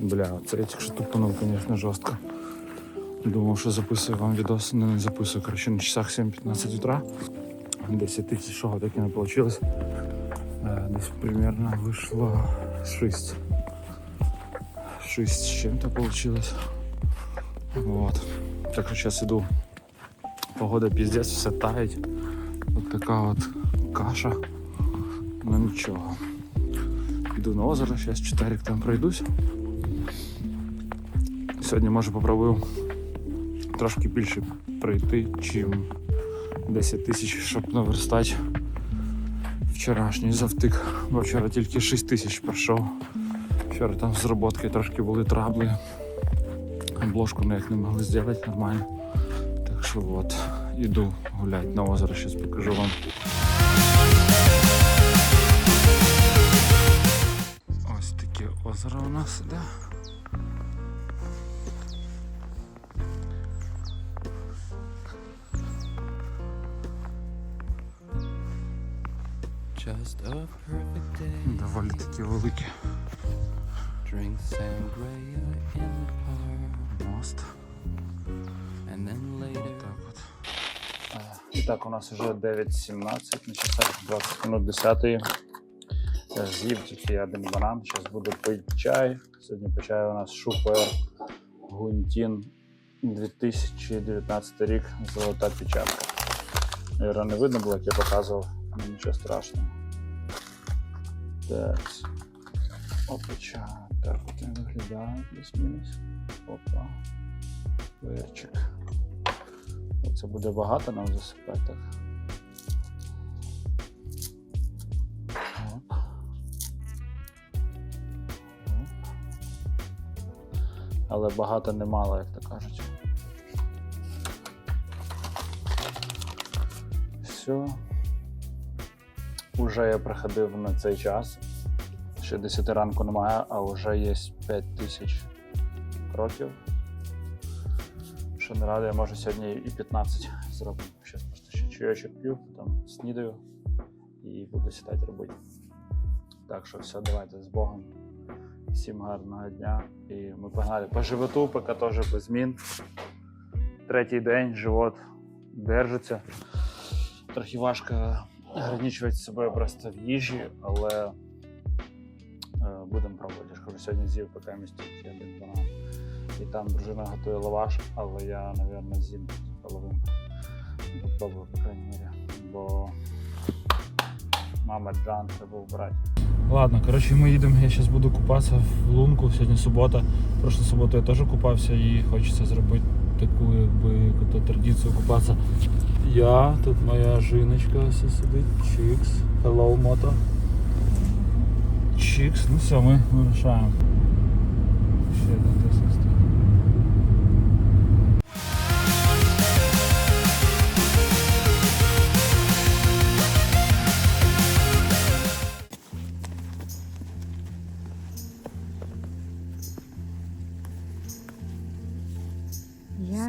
Бля, це я тільки що тупанув, звісно, жорстко. Думав, що записую вам відос, але не записую. Коротше, на часах 7.15 утра. 10 тисяч шого таки не вийшло. Е, Десь примерно вийшло 6. 6 з чим-то вийшло. Вот. Так що зараз іду. Погода піздець, все таять. От така от каша. Ну нічого. Йду на озеро, зараз 4 там пройдусь. Сьогодні може попробую трошки більше пройти, чим 10 тисяч, щоб наверстати вчорашній завтик. Бо вчора тільки 6 тисяч пройшов. Вчора там з роботки трошки були трабли. Обложку ніяк не могли зробити нормально. Так що от, іду гуляти на озеро, зараз покажу вам. Нас іде. Just a perfect day. Доволі такі великі. Drink sangria in the park. Мост. And then later. Так от. І так, у нас вже 9.17 на часах 20 минут 10. Е, З'їв тільки я один банан. Зараз буду пити чай. Сьогодні по у нас шупер Гунтін 2019 рік. Золота печатка. Наверно, не видно було, як я показував. Нічого страшного. Так. Опа, чай. Так от він виглядає плюс-мінус. Опа. Перчик. Це буде багато нам засипати Але багато не мало, як то кажуть. Все. Уже я приходив на цей час. Ще 10 ранку немає, а вже є 5 тисяч кроків. Що не радує, може сьогодні і 15 зробимо. Зараз просто ще чайочок п'ю, там снідаю і буду сідати робити. Так що все, давайте з Богом. Всім гарного дня. І ми погнали. По животу поки теж без змін. Третій день живот держиться. Трохи важко ограничувати себе просто в їжі, але е, будемо пробувати. Я ж кажу, сьогодні з'їв поки місті один банан. І там дружина готує лаваш, але я, мабуть, з'їм половинку. Попробую, по крайней мере. Бо мама Джан треба вбирати. Ладно, коротше, ми їдемо. Я зараз буду купатися в лунку. Сьогодні субота. Прошлу суботу я теж купався і хочеться зробити яку-то традицію купатися. Я, тут моя жіночка сидить. Чікс. Hello, мото. Чікс. Ну все, ми вирушаємо. Ще один.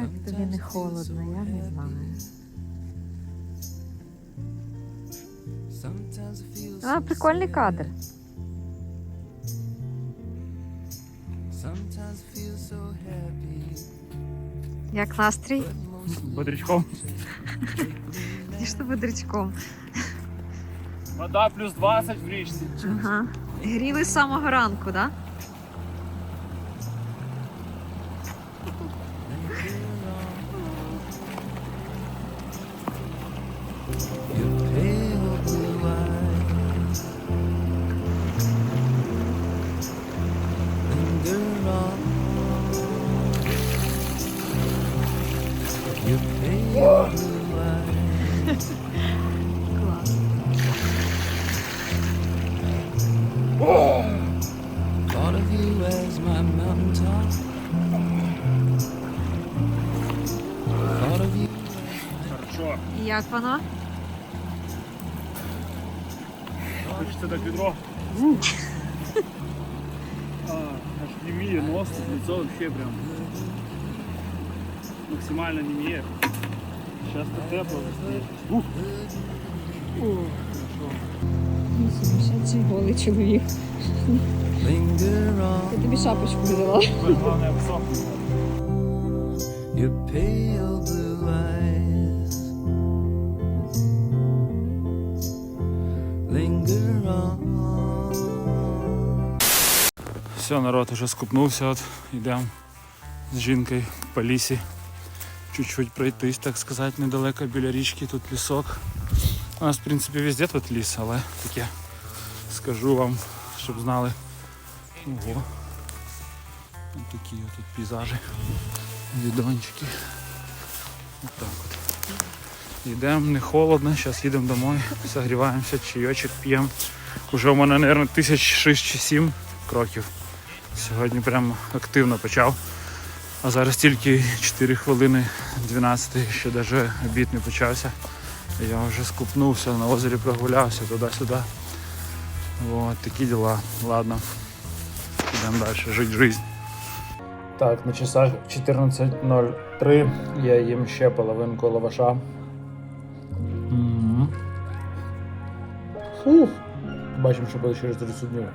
Як тобі не холодно, я не знаю. А, прикольний кадр. Як настрій? Бодрячком. Ніж бодрячком. Вода плюс 20 в річці. Ага. Гріли з самого ранку, так? Да? Клас. Thought of you as my mountaintop. Thought of you. Як воно? Хочеться так відро. А, аж неміє нос, лицо вообще прям максимально неміє. Сейчас то тепло. Ух. О, хорошо. Сумасшедший голий чоловік. Linger on Я тобі шапочку взяла. your pale blue eyes. Linger on. Все, народ уже скупнувся, от йдемо з жінкою по лісі. Чуть-чуть пройтись, так сказати, недалеко біля річки, тут лісок. У нас, в принципі, везде тут ліс, але таке скажу вам, щоб знали. Ого. Ось такі тут пейзажі, відончики. Ось так от. Йдемо, не холодно, зараз їдемо домой, согріваємося, чайочок п'ємо. Уже у мене, мабуть, тисяч шість чи сім кроків. Сьогодні прям активно почав. А зараз тільки 4 хвилини 12, ще навіть обід не почався. Я вже скупнувся, на озері прогулявся туди-сюди. Вот такі діла. Ладно. Йдемо далі, жити жизнь. Так, на часах 14.03 я їм ще половинку лаваша. Фух. Бачимо, що буде через 30 днів.